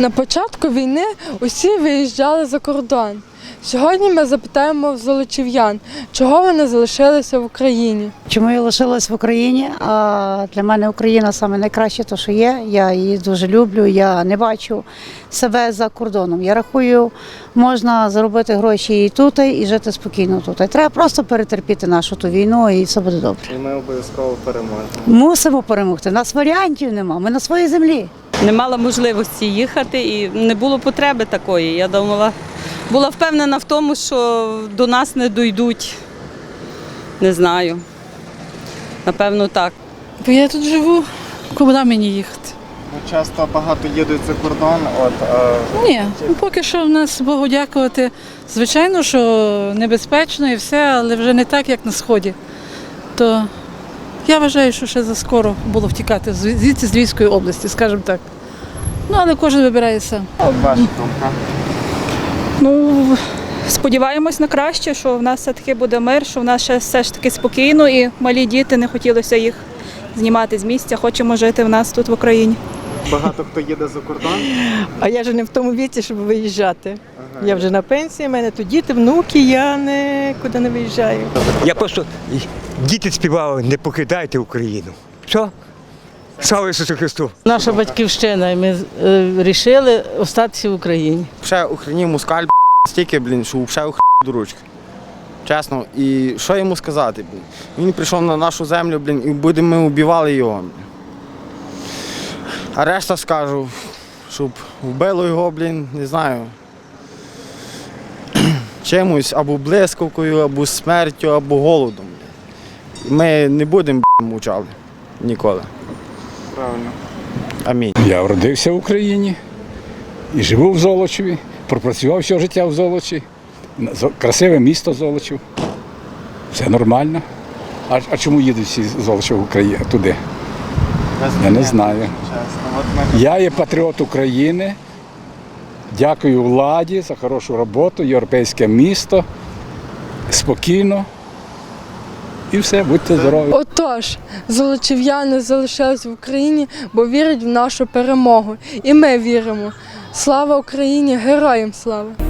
На початку війни усі виїжджали за кордон. Сьогодні ми запитаємо в золочів'ян, чого вони залишилися в Україні. Чому я лишилась в Україні? А для мене Україна саме найкраще, то що є. Я її дуже люблю. Я не бачу себе за кордоном. Я рахую, можна заробити гроші і тут, і жити спокійно тут. Треба просто перетерпіти нашу ту війну, і все буде добре. І ми обов'язково переможемо. Мусимо перемогти. Нас варіантів нема. Ми на своїй землі. Не мала можливості їхати і не було потреби такої. Я думала, була впевнена в тому, що до нас не дійдуть. Не знаю. Напевно, так. Бо я тут живу, куди мені їхати? Ну, часто багато їдуть за кордон, от е, Ні, ну, поки що в нас Богу дякувати. Звичайно, що небезпечно і все, але вже не так, як на сході. То я вважаю, що ще заскоро було втікати звідси з Львівської області, скажімо так. Ну, але кожен вибирає сам. ваша думка. Ну, сподіваємось на краще, що в нас все-таки буде мир, що в нас ще все ж таки спокійно і малі діти, не хотілося їх знімати з місця. Хочемо жити в нас тут в Україні. Багато хто їде за кордон. А я вже не в тому віці, щоб виїжджати. Я вже на пенсії, в мене тут діти, внуки, я нікуди не виїжджаю. Я просто діти співали, не покидайте Україну. Що? Слава Ісусу Христу! Наша батьківщина, і ми вирішили остатися в Україні. Ще охренів мускаль стільки, блін, що ще охренів до ручки. Чесно. І що йому сказати, блін? Він прийшов на нашу землю, блін, і будемо ми убивали його. блін. А решта скажу, щоб вбило його, блін, не знаю. Чимось або блискавкою, або смертю, або голодом. блін. Ми не будемо б**, мовчали ніколи. Правильно. Амінь. Я вродився в Україні і живу в Золочеві, пропрацював все життя в Золочі. Красиве місто Золочів. Все нормально. А, а чому їдуть всі з Золочева в Україну туди? Я не знаю. Я є патріот України. Дякую владі за хорошу роботу, європейське місто. Спокійно. І все, будьте здорові. Отож, золочів'яни залишились в Україні, бо вірять в нашу перемогу. І ми віримо. Слава Україні! Героям слава!